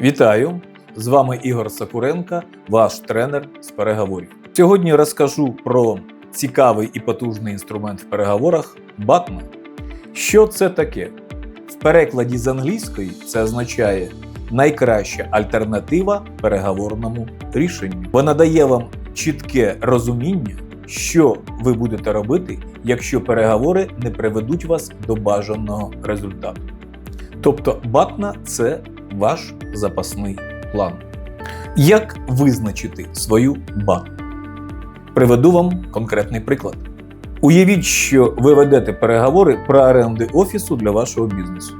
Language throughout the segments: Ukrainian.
Вітаю! З вами Ігор Сакуренко, ваш тренер з переговорів. Сьогодні розкажу про цікавий і потужний інструмент в переговорах Батна. Що це таке? В перекладі з англійської це означає найкраща альтернатива переговорному рішенню. Вона дає вам чітке розуміння, що ви будете робити, якщо переговори не приведуть вас до бажаного результату. Тобто, батна це ваш запасний план. Як визначити свою батну? Приведу вам конкретний приклад. Уявіть, що ви ведете переговори про оренди офісу для вашого бізнесу.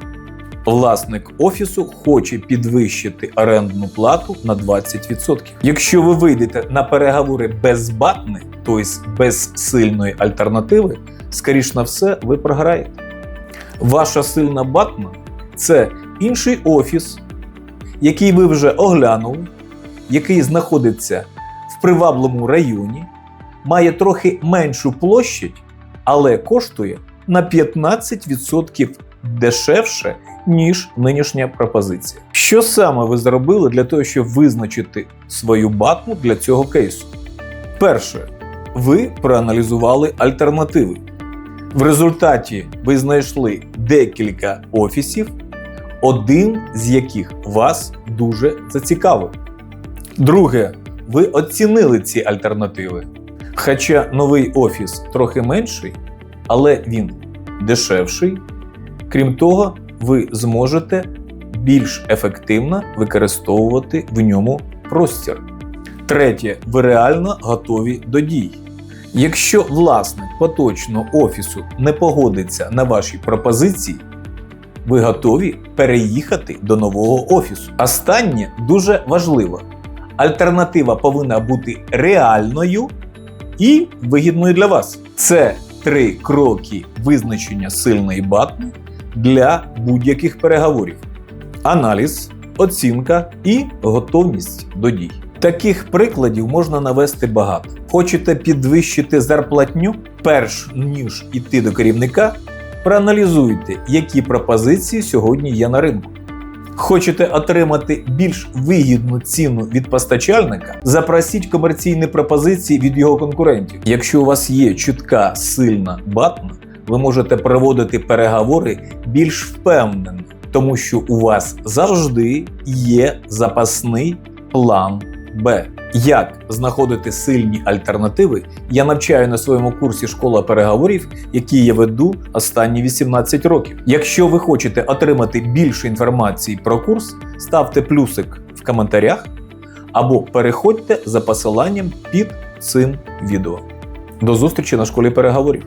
Власник офісу хоче підвищити орендну плату на 20%. Якщо ви вийдете на переговори без батни, тобто без сильної альтернативи, скоріш на все, ви програєте. Ваша сильна батна це інший офіс, який ви вже оглянули, який знаходиться в привабливому районі, має трохи меншу площадь, але коштує на 15% дешевше, ніж нинішня пропозиція. Що саме ви зробили для того, щоб визначити свою батну для цього кейсу? Перше, ви проаналізували альтернативи. В результаті ви знайшли декілька офісів, один з яких вас дуже зацікавив. Друге, ви оцінили ці альтернативи. Хоча новий офіс трохи менший, але він дешевший. Крім того, ви зможете більш ефективно використовувати в ньому простір. Третє, ви реально готові до дій. Якщо власник поточного офісу не погодиться на ваші пропозиції, ви готові переїхати до нового офісу. Останнє дуже важливо. Альтернатива повинна бути реальною і вигідною для вас. Це три кроки визначення сильної батни для будь-яких переговорів: аналіз, оцінка і готовність до дій. Таких прикладів можна навести багато. Хочете підвищити зарплатню, перш ніж іти до керівника, проаналізуйте, які пропозиції сьогодні є на ринку. Хочете отримати більш вигідну ціну від постачальника? Запросіть комерційні пропозиції від його конкурентів. Якщо у вас є чутка сильна батна, ви можете проводити переговори більш впевнено, тому що у вас завжди є запасний план Б. Як знаходити сильні альтернативи, я навчаю на своєму курсі школа переговорів, який я веду останні 18 років. Якщо ви хочете отримати більше інформації про курс, ставте плюсик в коментарях або переходьте за посиланням під цим відео. До зустрічі на школі переговорів.